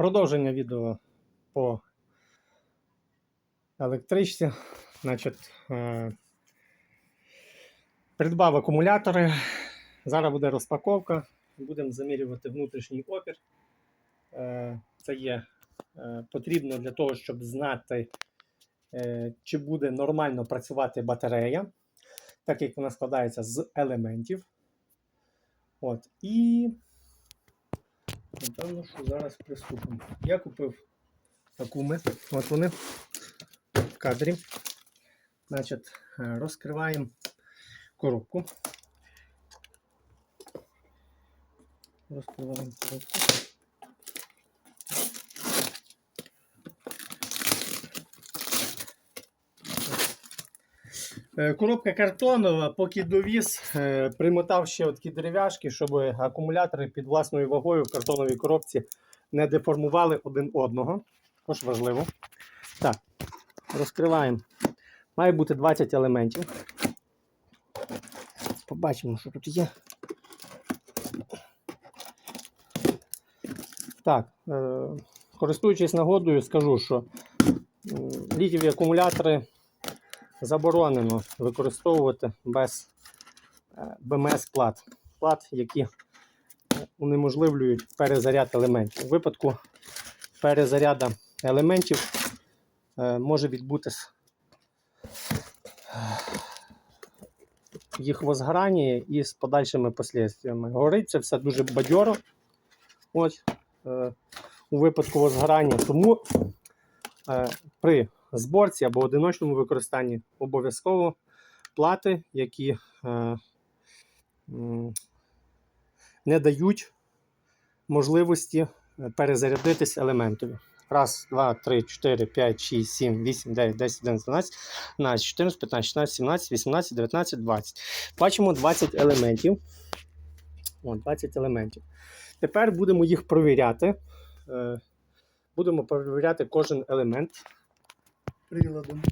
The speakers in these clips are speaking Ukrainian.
Продовження відео по електричці. Значить, е, придбав акумулятори. Зараз буде розпаковка. Будемо замірювати внутрішній опір. Е, Це є е, потрібно для того, щоб знати, чи буде нормально працювати батарея, так як вона складається з елементів. От. І напевно, що зараз приступимо. Я купив акуми. От вони в кадрі. Значить, е, розкриваємо коробку. Розкриваємо коробку. Коробка картонова, поки довіз, е, примотав ще такі дерев'яшки, щоб акумулятори під власною вагою в картоновій коробці не деформували один одного. Також важливо. Так, розкриваємо. Має бути 20 елементів. Побачимо, що тут є. Так, е, користуючись нагодою, скажу, що літіві акумулятори заборонено використовувати без е, БМС-плат. Плат, які е, унеможливлюють перезаряд елементів. У випадку перезаряду елементів е, може відбутись їх возгорання і з подальшими послідствиями. Горить це все дуже бадьоро. Ось, у випадку возгорання. Тому при зборці або одиночному використанні обов'язково плати, які е, не дають можливості е, перезарядитись елементові. Раз, два, три, чотири, п'ять, шість, сім, вісім, дев'ять, десять, одинадцять, дванадцять, 12, 14, 15, 16, 17, 18, 19, 20. Бачимо 20 елементів. О, 20 елементів. Тепер будемо їх провіряти. Е, Будемо перевіряти кожен елемент приладом.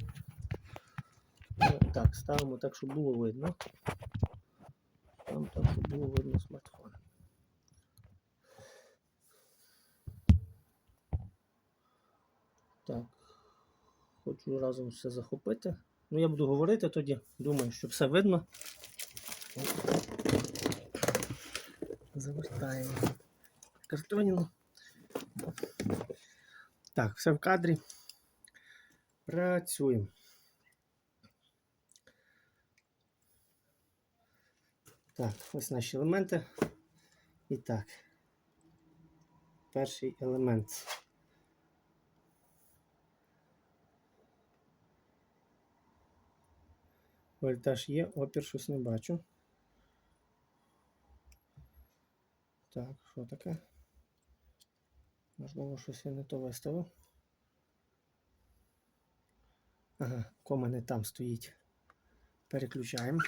Е, Так, ставимо так, щоб було видно. Ставимо так, щоб було видно смартфон. Так. Хочу разом все захопити. Ну, я буду говорити тоді. Думаю, що все видно. Завертаємо картоніну. Так, все в кадрі. Працюємо. Так, ось наші елементи. І так. Перший елемент. Вольтаж є, опір щось не бачу. Так, що таке? Можливо, щось я не то виставив. Ага, кома не там стоїть. Переключаємо.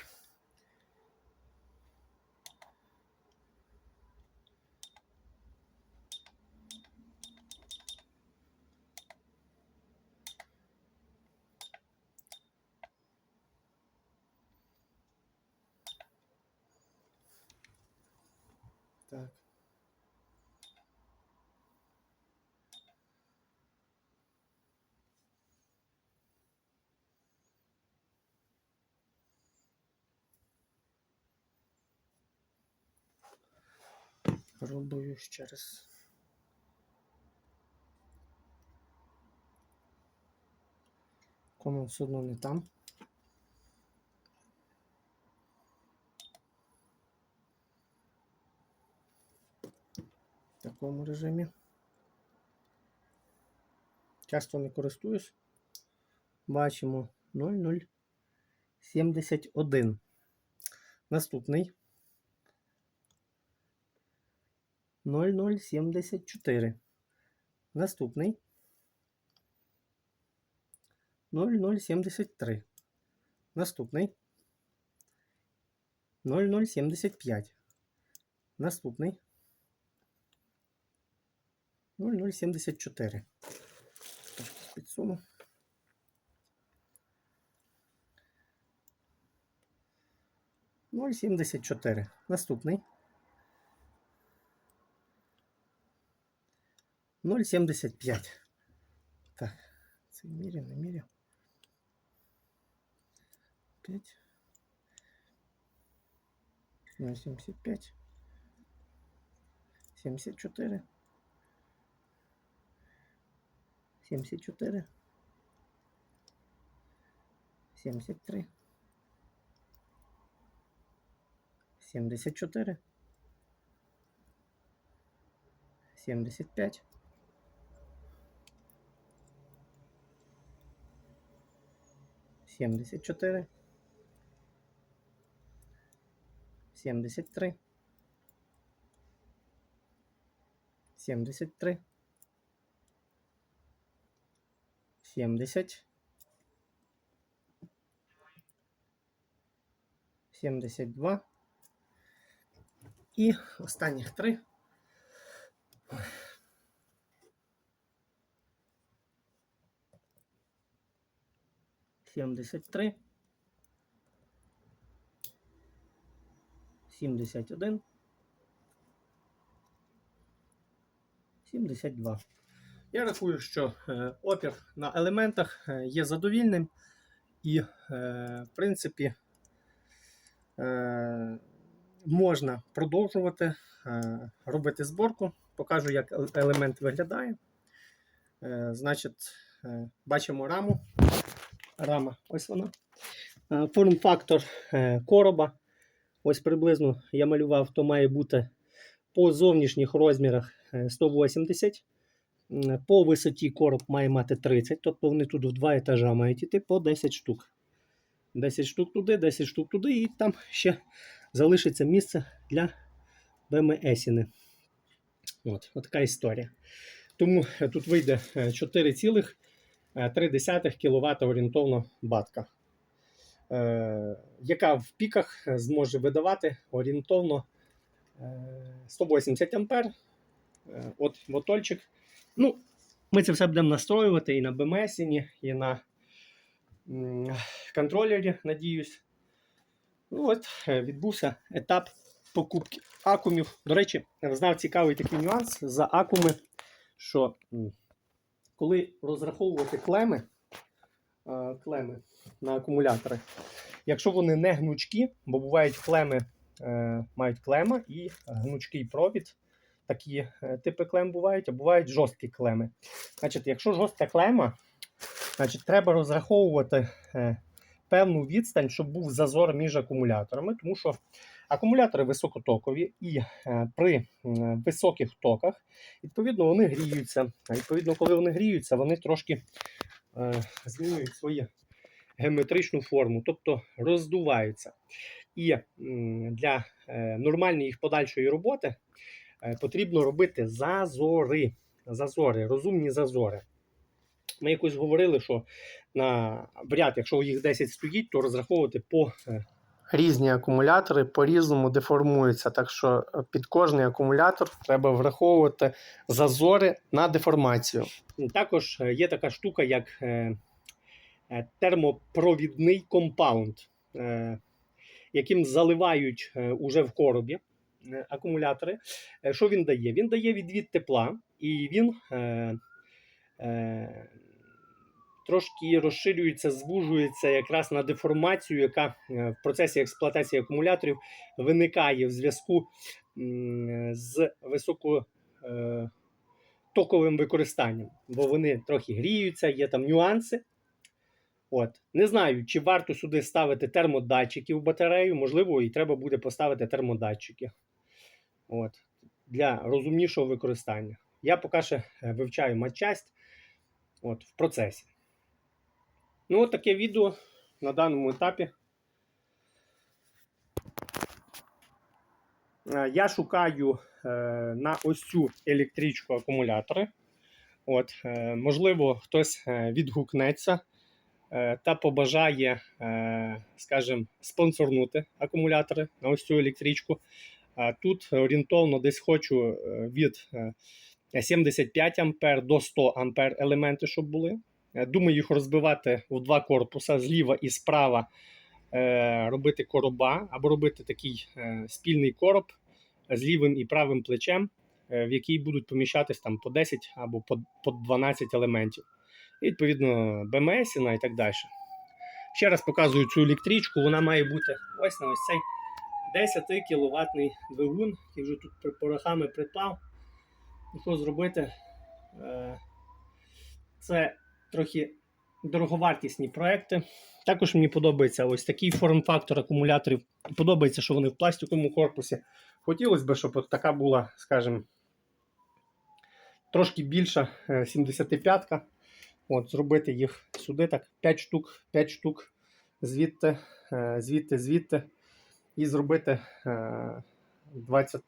Так. Пробую ще раз. Кома все одно не там. В такому режимі. Часто не користуюсь. Бачимо 0071. Наступний. 0074. Наступний. 0073. Наступний. 0075. Наступний. 0074. Трошки підсуну. Ноль сімдесят чотири. Наступний. 0,75. Так, це міряв, не міряв. 5. 0,75. 74. 74. 73. 74. 75. 74. 73. 73. 70. 72. І останніх три. Сімдесят три. Сімдесят один. Сімдесят два. Я рахую, що е, опір на елементах е, є задовільним і, е, в принципі, можна продовжувати робити зборку. Покажу, як елемент виглядає. Значить, бачимо раму. Рама, ось вона. Е, Форм-фактор е, короба. Ось приблизно я малював, то має бути по зовнішніх розмірах е, 180. По висоті короб має мати 30, тобто вони тут в два етажа мають іти по 10 штук. 10 штук туди, 10 штук туди, і там ще залишиться місце для БМСіни. От, от така історія. Тому е, тут вийде е, 4,3 кВт орієнтовно батка, е, яка в піках е, зможе видавати орієнтовно е, 180 ампер. Е, От мотольчик. Ну, ми це все будемо настроювати і на BMS, і на контролері, надіюсь. Ну, от е, відбувся етап покупки акумів. До речі, знав цікавий такий нюанс за акуми, що коли розраховувати клеми, е, клеми на акумулятори, якщо вони не гнучкі, бо бувають клеми, е, мають клема і гнучкий провід. Такі е, типи клем бувають, а бувають жорсткі клеми. Значить, якщо жорстка клема, значить треба розраховувати певну відстань, щоб був зазор між акумуляторами, тому що акумулятори високотокові і е, при високих токах, відповідно, вони гріються. Відповідно, коли вони гріються, вони трошки е, змінюють свою геометричну форму, тобто роздуваються. І для е, нормальної їх подальшої роботи е, потрібно робити зазори. Зазори, розумні зазори. Ми якось говорили, що на в ряд, якщо їх 10 стоїть, то розраховувати по е, різні акумулятори по-різному деформуються. Так що е, під кожний акумулятор треба враховувати зазори на деформацію. Також е, є така штука, як е, термопровідний компаунд, яким заливають уже в коробі акумулятори. Що він дає? Він дає відвід тепла і він. Е, Трошки розширюється, звужується якраз на деформацію, яка е, в процесі експлуатації акумуляторів виникає в зв'язку з високотоковим використанням, бо вони трохи гріються, є там нюанси. От. Не знаю, чи варто сюди ставити термодатчики в батарею, можливо, і треба буде поставити термодатчики От. для розумнішого використання. Я поки ще е, вивчаю матчасть от, в процесі. Ну, от таке відео на даному етапі. Е, Я шукаю е, на ось цю електричку акумулятори. От, е, можливо, хтось відгукнеться та побажає, скажімо, спонсорнути акумулятори на ось цю електричку. А тут орієнтовно десь хочу від е, 75 ампер до 100 ампер елементи, щоб були. Е, Думаю, їх розбивати в два корпуса зліва і справа е, робити короба або робити такий е, спільний короб з лівим і правим плечем в якій будуть поміщатись там по 10 або по, по 12 елементів. І відповідно БМС і так далі. Ще раз показую цю електричку. Вона має бути ось на ось цей 10 кіловатний двигун, який вже тут порохами припав. Що зробити? Це трохи дороговартісні проекти. Також мені подобається ось такий форм-фактор акумуляторів. Подобається, що вони в пластиковому корпусі. Хотілося б, щоб така була, скажімо, трошки більша е, 75-ка. От, зробити їх сюди так 5 штук, 5 штук звідти, е, звідти, звідти. І зробити е, 20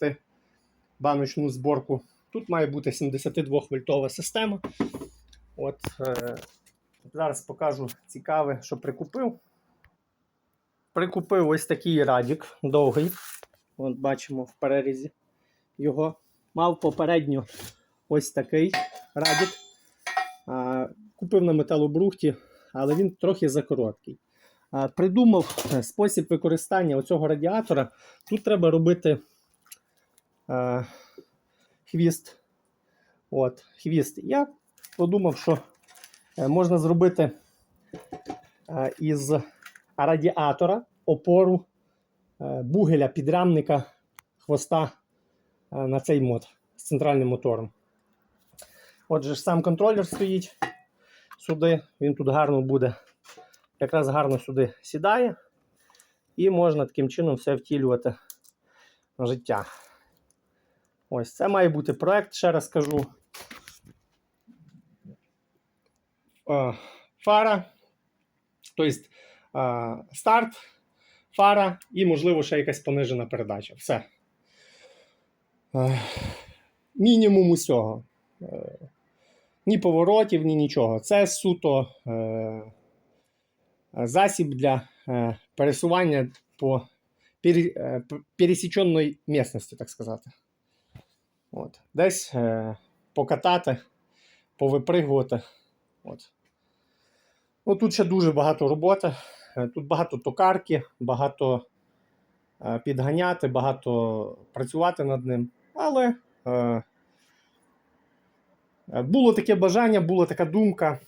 баночну зборку. Тут має бути 72 вольтова система. От, е, зараз покажу цікаве, що прикупив. Прикупив ось такий радік довгий. От бачимо в перерізі його. Мав попередньо ось такий радік. А, купив на металобрухті, але він трохи закороткий. А, придумав е, спосіб використання оцього радіатора. Тут треба робити а, хвіст. От, хвіст. Я подумав, що е, можна зробити е, із радіатора опору е, бугеля підрамника хвоста на цей мод з центральним мотором. Отже, сам контролер стоїть сюди, він тут гарно буде, якраз гарно сюди сідає, і можна таким чином все втілювати в життя. Ось це має бути проект, ще раз кажу. Е, Фара, тобто старт, фара і, можливо, ще якась понижена передача. Все. Е, Мінімум усього. Е, Ні поворотів, ні нічого. Це суто е, засіб для пересування по пері- е, п- місцевості, так сказати. От. Десь покатати, повипригувати. От. Ну, тут ще дуже багато роботи. Е, Тут багато токарки, багато е, підганяти, багато працювати над ним. Але е, е, було таке бажання, була така думка.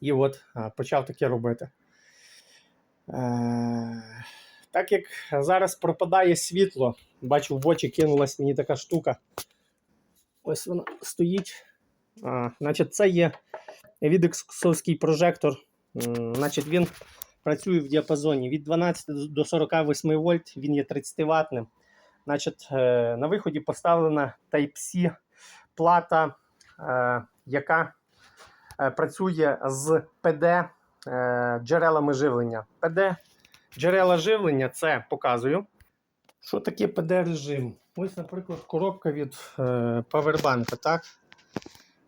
І от почав таке робити. Е, так як зараз пропадає світло, бачу, в очі кинулась мені така штука. Ось вона стоїть. А, значить, це є відексовський прожектор. Значить, він працює в діапазоні від 12 до 48 вольт, він є 30 ватним. Значить, е, на виході поставлена Type-C плата, е, яка е, працює з PD е, джерелами живлення. PD джерела живлення це показую. Що таке PD-режим? Ось, наприклад, коробка від павербанка, так?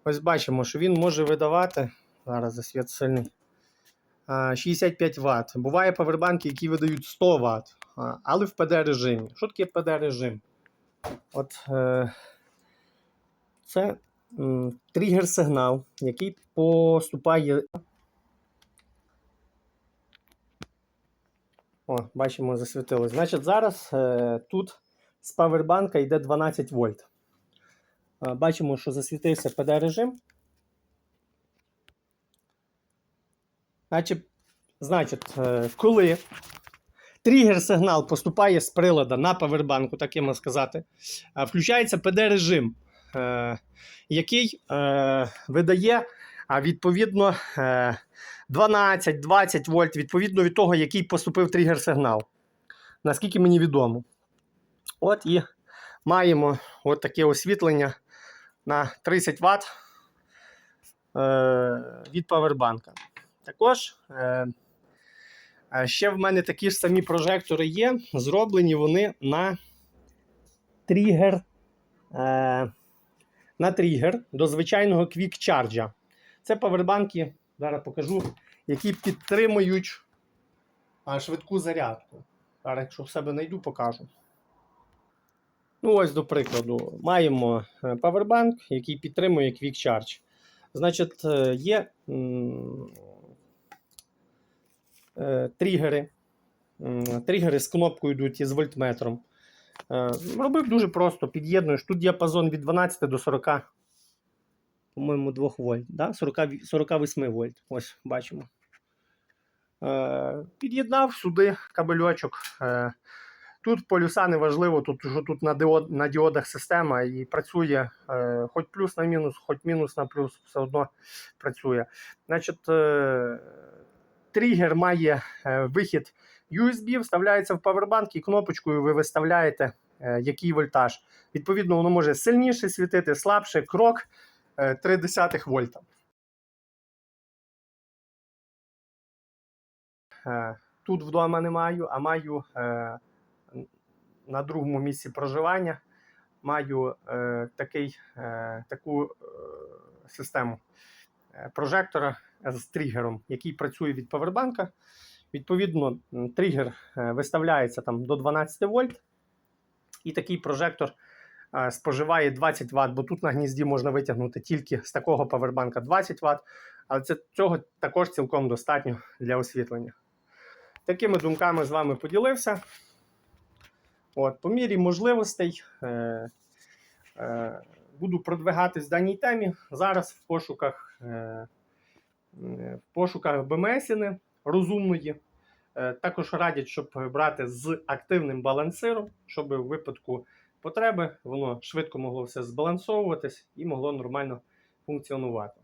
Ось бачимо, що він може видавати. Зараз засвіт сильний. 65 Вт. Буває павербанки, які видають 100 Вт, але в PD-режимі. Що таке PD-режим? От е, це м, тригер-сигнал, який поступає. О, бачимо, засвітилось. Значить, зараз е, тут з павербанка йде 12 вольт. Бачимо, що засвітився PD-режим. Значить, значить, е, коли тригер-сигнал поступає з приладу на павербанку, так і можна сказати, включається PD-режим, е, який е, видає відповідно е, 12-20 вольт відповідно від того, який поступив тригер-сигнал. Наскільки мені відомо. От і маємо от таке освітлення на 30 Вт е, від павербанка. Також е, е, ще в мене такі ж самі прожектори є. Зроблені вони на тригер, на тригер до звичайного Charge. Це павербанки, зараз покажу, які підтримують швидку зарядку. Зараз, якщо в себе знайду, покажу. Ну, ось, до прикладу, маємо е, павербанк, який підтримує Quick Charge. Значить, е, є е, тригери. Тригери з кнопкою йдуть із вольтметром. Е, робив дуже просто, під'єднуєш. Тут діапазон від 12 до 40, по-моєму, 2 вольт. Да? 40, 48 вольт. Ось бачимо. Е, під'єднав сюди кабельочок. Тут полюса не важливо, тут, що тут на, діод, на діодах система і працює е, хоч плюс на мінус, хоч мінус на плюс, все одно працює. Значить, е, тригер має е, вихід USB, вставляється в павербанк і кнопочкою ви виставляєте, е, який вольтаж. Відповідно, воно може сильніше світити, слабше, крок е, 0,3 вольта. Е, Тут вдома не маю, а маю е, на другому місці проживання. Маю е, такий, е, таку е, систему е, прожектора з тригером, який працює від павербанка. Відповідно, тригер е, виставляється там до 12 вольт, і такий прожектор е, споживає 20 Вт, бо тут на гнізді можна витягнути тільки з такого павербанка 20 Вт, але це, цього також цілком достатньо для освітлення. Такими думками з вами поділився. От, по мірі можливостей е, е, буду продвигатись в даній темі. Зараз в пошуках, е, в пошуках БМСіни розумної. Е, також радять, щоб брати з активним балансиром, щоб у випадку потреби воно швидко могло все збалансовуватись і могло нормально функціонувати.